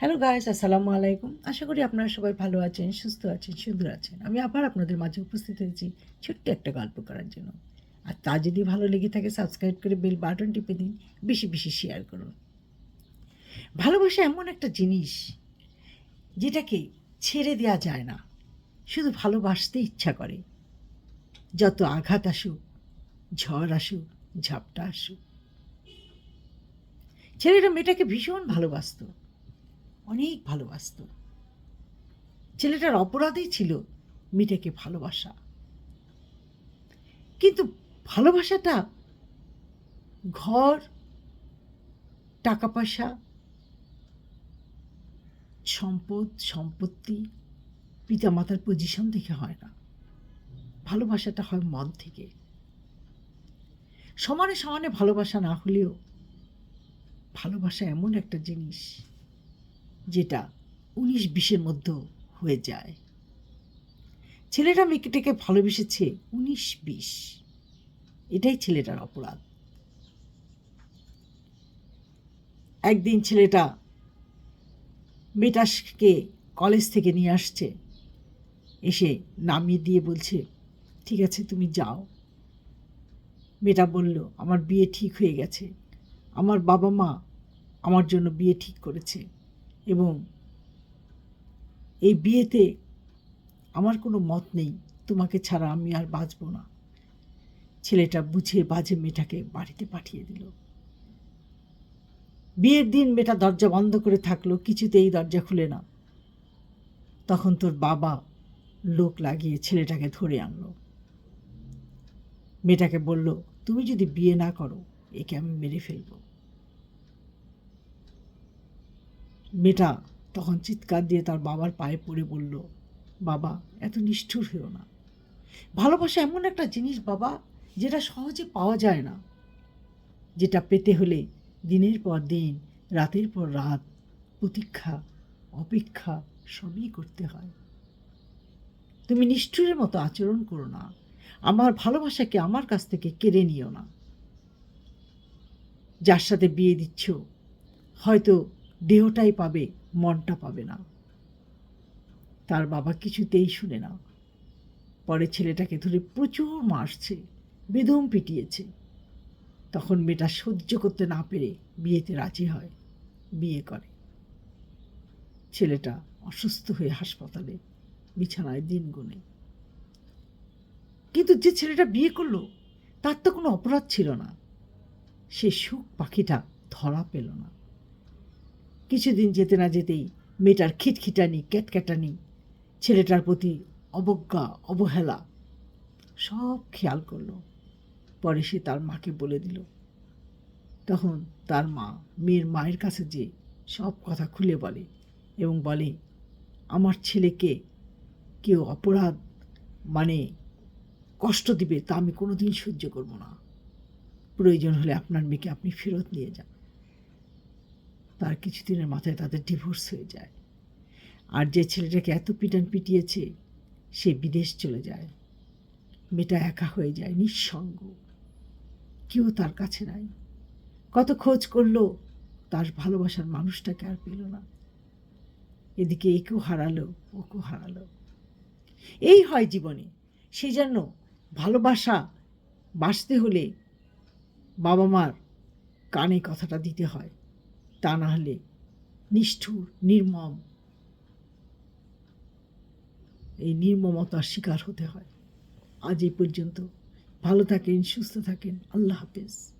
Hello guys আসসালামু আলাইকুম আশা করি আপনারা সবাই ভালো আছেন, সুস্থ আছেন, সুন্দর আছেন। আমি আবার আপনাদের মাঝে উপস্থিত হয়েছি ছোট্ট একটা গল্প করার জন্য। আর তা যদি ভালো লেগে থাকে সাবস্ক্রাইব করে বেল বাটন টিপে দিন। বেশি বেশি শেয়ার করুন। ভালোবাসা এমন একটা জিনিস যেটাকে ছেড়ে দেওয়া যায় না। শুধু ভালোবাসতে ইচ্ছা করে। যত আঘাত আসুক, ঝড় আসুক, ঝাপটা আসুক। ছেলেটা মেয়েটাকে ভীষণ ভালোবাসতো। অনেক ভালোবাসতো। ছেলেটার অপরাধই ছিল মেয়েটাকে ভালোবাসা। কিন্তু ভালোবাসাটা ঘর টাকা পয়সা সম্পদ, সম্পত্তি, পিতামাতার পজিশন থেকে হয় না। ভালোবাসাটা হয় মন থেকে। সমানে সমানে ভালোবাসা না হলেও ভালোবাসা এমন একটা জিনিস যেটা উনিশ বিশের মধ্যে হয়ে যায়। ছেলেটা মেয়েটাকে ভালোবেসেছে উনিশ বিশ। এটাই ছেলেটার অপরাধ। একদিন ছেলেটা মেয়েটাকে কলেজ থেকে নিয়ে আসছে। এসে নামিয়ে দিয়ে বলছে, ঠিক আছে, তুমি যাও। মেয়েটা বলল, আমার বিয়ে ঠিক হয়ে গেছে। আমার বাবা মা আমার জন্য বিয়ে ঠিক করেছে। এবং এই বিয়েতে আমার কোনো মত নেই, তোমাকে ছাড়া আমি আর বাঁচব না। ছেলেটা বুঝে বাজে মেয়েটাকে বাড়িতে পাঠিয়ে দিল। বিয়ের দিন মেয়েটা দরজা বন্ধ করে থাকল, কিছুতেই দরজা খুলে না। তখন তোর বাবা লোক লাগিয়ে ছেলেটাকে ধরে আনলো। মেয়েটাকে বলল, তুমি যদি বিয়ে না করো, একে আমি মেরে ফেলব। মেয়েটা তখন চিৎকার দিয়ে তার বাবার পায়ে পড়ে বলল, বাবা, এত নিষ্ঠুর হয়েও না। ভালোবাসা এমন একটা জিনিস, বাবা, যেটা সহজে পাওয়া যায় না। যেটা পেতে হলে দিনের পর দিন, রাতের পর রাত, প্রতীক্ষা, অপেক্ষা, সবই করতে হয়। তুমি নিষ্ঠুরের মতো আচরণ করো না। আমার ভালোবাসাকে আমার কাছ থেকে কেড়ে নিও না। যার সাথে বিয়ে দিচ্ছ, হয়তো দেহটাই পাবে, মনটা পাবে না। তার বাবা কিছুতেই শুনে না। পরে ছেলেটাকে ধরে প্রচুর মারছে, বেদম পিটিয়েছে। তখন মেয়েটা সহ্য করতে না পেরে বিয়েতে রাজি হয়, বিয়ে করে। ছেলেটা অসুস্থ হয়ে হাসপাতালে, বিছানায় দিন গুনে। কিন্তু যে ছেলেটা বিয়ে করল, তার তো কোনো অপরাধ ছিল না। সে সুখ পাখিটা ধরা পেল না। কিছুদিন যেতে না যেতেই মেয়েটার খিটখিটানি, ক্যাটক্যাটানি, ছেলেটার প্রতি অবজ্ঞা, অবহেলা, সব খেয়াল করল। পরে সে তার মাকে বলে দিল। তখন তার মা মেয়ের মায়ের কাছে যে সব কথা খুলে বলে এবং বলে, আমার ছেলেকে কেউ অপরাধ মানে কষ্ট দিবে তা আমি কোনোদিন সহ্য করব না। প্রয়োজন হলে আপনার মেয়েকে আপনি ফেরত নিয়ে যান। তার কিছুদিনের মাথায় তাদের ডিভোর্স হয়ে যায়। আর যে ছেলেটাকে এত পিটান পিটিয়েছে, সে বিদেশ চলে যায়। মেয়েটা একা হয়ে যায়, নিঃসঙ্গ। কেউ তার কাছে নাই। কত খোঁজ করল, তার ভালোবাসার মানুষটাকে আর পেল না। এদিকে একেও হারালো, ওকেও হারালো। এই হয় জীবনে। সেই জন্য ভালোবাসা বাঁচতে হলে বাবা মার কানে কথাটা দিতে হয়। তা না হলে নিষ্ঠুর, নির্মম। এই নির্মমতার শিকার হতে হয়। আজ এই পর্যন্ত। ভালো থাকেন, সুস্থ থাকেন। আল্লাহ হাফেজ।